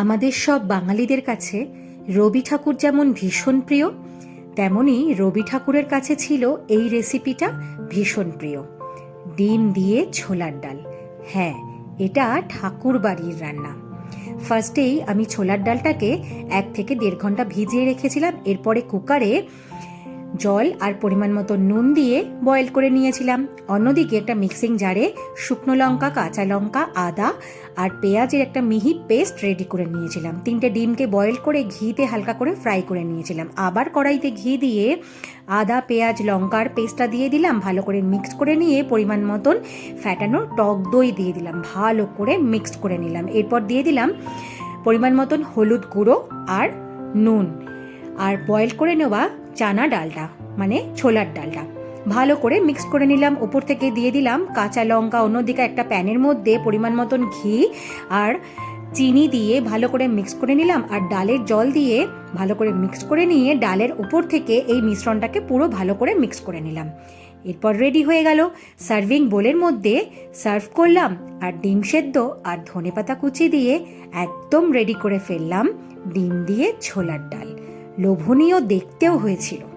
আমাদের সব বাঙালিদের কাছে রবি ঠাকুর যেমন ভীষণ প্রিয়, তেমনি রবি ঠাকুরের কাছে ছিল এই রেসিপিটা ভীষণ প্রিয়। ডিম দিয়ে ছোলার ডাল। হ্যাঁ এটা ঠাকুর বাড়ির রান্না। ফার্স্টেই আমি ছোলার ডালটাকে এক থেকে দেড় ঘণ্টা ভিজিয়ে রেখেছিলাম, এরপরে কুকারে জল আর পরিমাণ মতো নুন দিয়ে বয়েল করে নিয়েছিলাম। অন্যদিকে একটা মিক্সিং জারে শুকনো লঙ্কা, কাঁচা লঙ্কা, আদা আর পেঁয়াজের একটা মিহি পেস্ট রেডি করে নিয়েছিলাম। তিনটে ডিমকে বয়েল করে ঘিতে হালকা করে ফ্রাই করে নিয়েছিলাম। আবার কড়াইতে ঘি দিয়ে আদা, পেঁয়াজ লঙ্কার পেস্টটা দিয়ে দিলাম। ভালো করে মিক্স করে নিয়ে পরিমাণ মতন ফ্যাটানো টক দই দিয়ে দিলাম। ভালো করে মিক্সড করে নিলাম। এরপর দিয়ে দিলাম পরিমাণ মতন হলুদ গুঁড়ো আর নুন। আর বয়েল করে নেওয়া চানা ডালটা মানে ছোলার ডালটা ভালো করে মিক্স করে নিলাম, ওপর থেকে দিয়ে দিলাম কাঁচা লঙ্কা, অন্যদিকে একটা প্যানের মধ্যে পরিমাণ মতন ঘি আর চিনি দিয়ে ভালো করে মিক্স করে নিলাম আর ডালের জল দিয়ে ভালো করে মিক্স করে নিয়ে ডালের উপর থেকে এই মিশ্রণটাকে পুরো ভালো করে মিক্স করে নিলাম। এরপর রেডি হয়ে গেল। সার্ভিং বোলের মধ্যে সার্ভ করলাম আর ডিম সেদ্ধ আর ধনেপাতা কুচি দিয়ে একদম রেডি করে ফেললাম ডিম দিয়ে ছোলার ডাল। লোভনীয় দেখতেও হয়েছিল।